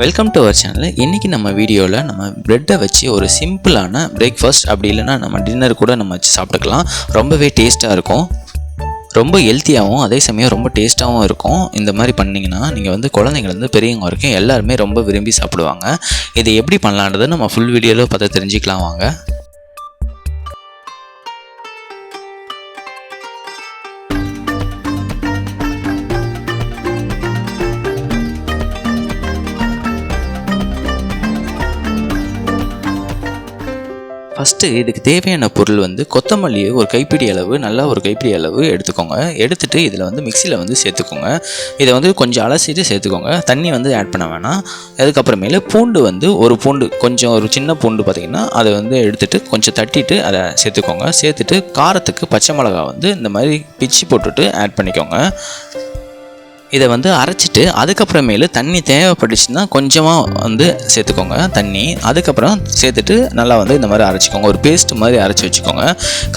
Welcome to our channel இன்றைக்கி நம்ம வீடியோவில் நம்ம ப்ரெட்டை வச்சு ஒரு சிம்பிளான பிரேக்ஃபாஸ்ட் அப்படி இல்லைன்னா நம்ம டின்னர் கூட நம்ம வச்சு சாப்பிட்டுக்கலாம். ரொம்பவே டேஸ்ட்டாக இருக்கும். ரொம்ப ஹெல்த்தியாகவும் அதே சமயம் ரொம்ப டேஸ்ட்டாகவும் இருக்கும். இந்த மாதிரி பண்ணிங்கன்னா நீங்கள் வந்து குழந்தைங்கள்லேருந்து பெரியவங்க வரைக்கும் எல்லாருமே ரொம்ப விரும்பி சாப்பிடுவாங்க. இதை எப்படி பண்ணலான்றதை நம்ம ஃபுல் வீடியோவில் பார்த்து தெரிஞ்சுக்கலாம் வாங்க. ஃபஸ்ட்டு இதுக்கு தேவையான பொருள் வந்து கொத்தமல்லி ஒரு கைப்பிடி அளவு நல்லா ஒரு கைப்பிடி அளவு எடுத்துக்கோங்க. எடுத்துட்டு இதில் வந்து மிக்சியில் வந்து சேர்த்துக்கோங்க. இதை வந்து கொஞ்சம் அலசிட்டு சேர்த்துக்கோங்க. தண்ணி வந்து ஆட் பண்ண வேணாம். அதுக்கப்புறமேல பூண்டு வந்து ஒரு பூண்டு கொஞ்சம் ஒரு சின்ன பூண்டு பார்த்தீங்கன்னா அதை வந்து எடுத்துகிட்டு கொஞ்சம் தட்டிட்டு அதை சேர்த்துக்கோங்க. சேர்த்துட்டு காரத்துக்கு பச்சை மிளகா வந்து இந்த மாதிரி பிச்சு போட்டுட்டு ஆட் பண்ணிக்கோங்க. இதை வந்து அரைச்சிட்டு அதுக்கப்புறமேலு தண்ணி தேவைப்பட்டுச்சுன்னா கொஞ்சமாக வந்து சேர்த்துக்கோங்க. தண்ணி அதுக்கப்புறம் சேர்த்துட்டு நல்லா வந்து இந்த மாதிரி அரைச்சிக்கோங்க. ஒரு பேஸ்ட் மாதிரி அரைச்சி வச்சுக்கோங்க.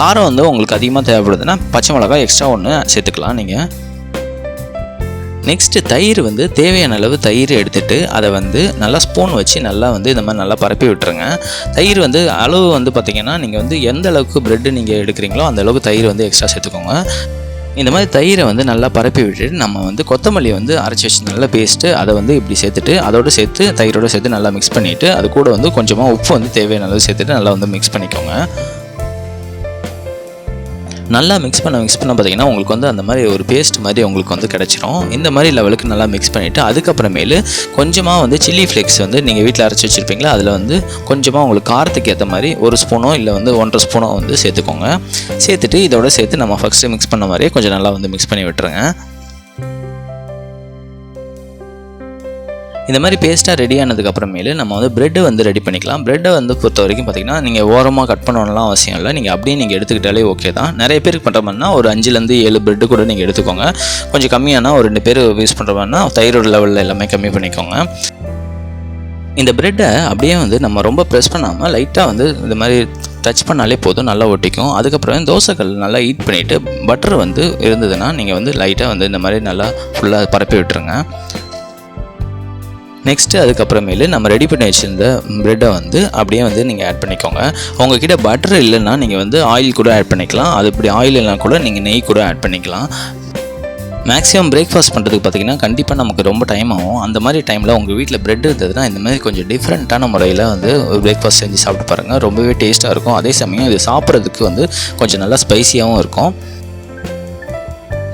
காரம் வந்து உங்களுக்கு அதிகமாக தேவைப்படுதுன்னா பச்சை மிளகாய் எக்ஸ்ட்ரா ஒன்று சேர்த்துக்கலாம் நீங்கள் நெக்ஸ்ட்டு தயிர் வந்து தேவையான அளவு தயிர் எடுத்துட்டு அதை வந்து நல்லா ஸ்பூன் வச்சு நல்லா வந்து இந்த மாதிரி நல்லா பரப்பி விட்டுருங்க. தயிர் வந்து அளவு வந்து பார்த்திங்கன்னா நீங்கள் வந்து எந்த அளவுக்கு ப்ரெட்டு நீங்கள் எடுக்கிறீங்களோ அந்த அளவுக்கு தயிர் வந்து எக்ஸ்ட்ரா சேர்த்துக்கோங்க. இந்த மாதிரி தயிரை வந்து நல்லா பரப்பி விட்டுட்டு நம்ம வந்து கொத்தமல்லி வந்து அரைச்சி வச்சு நல்லா பேஸ்ட்டு அதை வந்து இப்படி சேர்த்துட்டு அதோடு சேர்த்து தயிரோடு சேர்த்து நல்லா மிக்ஸ் பண்ணிவிட்டு அது கூட வந்து கொஞ்சமாக உப்பு வந்து தேவையான அளவு சேர்த்துட்டு நல்லா வந்து மிக்ஸ் பண்ணிக்கோங்க. நல்லா மிக்ஸ் பண்ண மிக்ஸ் பண்ண பார்த்தீங்கன்னா உங்களுக்கு வந்து அந்த மாதிரி ஒரு பேஸ்ட் மாதிரி உங்களுக்கு வந்து கிடச்சிரும். இந்த மாதிரி லெவலுக்கு நல்லா மிக்ஸ் பண்ணிவிட்டு அதுக்கப்புறமேலு கொஞ்சமாக வந்து சில்லி ஃப்ளேக்ஸ் வந்து நீங்கள் வீட்டில் அரைச்சி வச்சுருப்பீங்களா? அதில் வந்து கொஞ்சமாக உங்களுக்கு காரத்துக்கு ஏற்ற மாதிரி ஒரு ஸ்பூனோ இல்லை வந்து ஒன்றரை ஸ்பூனோ வந்து சேர்த்துக்கோங்க. சேர்த்துட்டு இதோட சேர்த்து நம்ம ஃபஸ்ட்டு மிக்ஸ் பண்ண மாதிரியே கொஞ்சம் நல்லா வந்து மிக்ஸ் பண்ணி விட்டுருங்க. இந்த மாதிரி பேஸ்ட்டாக ரெடி ஆனதுக்கப்புறமேலு நம்ம வந்து ப்ரெட்டை வந்து ரெடி பண்ணிக்கலாம். ப்ரெட்டை வந்து பொறுத்த வரைக்கும் பார்த்தீங்கன்னா நீங்கள் ஓரமாக கட் பண்ணணும்லாம் அவசியம் இல்லை. நீங்கள் அப்படியே நீங்கள் எடுத்துக்கிட்டாலே ஓகே தான். நிறைய பேருக்கு பண்ணுற மாதிரினா ஒரு அஞ்சுலேருந்து ஏழு ப்ரெட்டு கூட நீங்கள் எடுத்துக்கோங்க. கொஞ்சம் கம்மியானா ஒரு ரெண்டு பேர் யூஸ் பண்ணுற மாதிரினா தைரோட லெவலில் எல்லாமே கம்மி பண்ணிக்கோங்க. இந்த ப்ரெட்டை அப்படியே வந்து நம்ம ரொம்ப ப்ரெஸ் பண்ணாமல் லைட்டாக வந்து இந்த மாதிரி டச் பண்ணாலே போதும். நல்லா ஒட்டிக்கும். அதுக்கப்புறம் தோசைகள் நல்லா ஹீட் பண்ணிவிட்டு பட்டர் வந்து இருந்ததுன்னா நீங்கள் வந்து லைட்டாக வந்து இந்த மாதிரி நல்லா ஃபுல்லாக பரப்பி விட்டுருங்க. நெக்ஸ்ட்டு அதுக்கப்புறமேலு நம்ம ரெடி பண்ணி வச்சுருந்த ப்ரெட்டை வந்து அப்படியே வந்து நீங்கள் ஆட் பண்ணிக்கோங்க. உங்ககிட்ட பட்டர் இல்லைன்னா நீங்கள் வந்து ஆயில் கூட ஆட் பண்ணிக்கலாம். அது இப்படி ஆயில் இல்லைனா கூட நீங்கள் நெய் கூட ஆட் பண்ணிக்கலாம். மேக்ஸிமம் பிரேக்ஃபாஸ்ட் பண்ணுறதுக்கு பார்த்தீங்கன்னா கண்டிப்பாக நமக்கு ரொம்ப டைம் ஆகும். அந்த மாதிரி டைமில் உங்கள் வீட்டில் பிரெட் இருந்ததுன்னா இந்த மாதிரி கொஞ்சம் டிஃப்ரெண்ட்டான முறையில் வந்து ஒரு பிரேக்ஃபாஸ்ட் செஞ்சு சாப்பிட்டு பாருங்கள் ரொம்பவே டேஸ்ட்டாக இருக்கும். அதே சமயம் இது சாப்பிட்றதுக்கு வந்து கொஞ்சம் நல்லா ஸ்பைசியாகவும் இருக்கும்.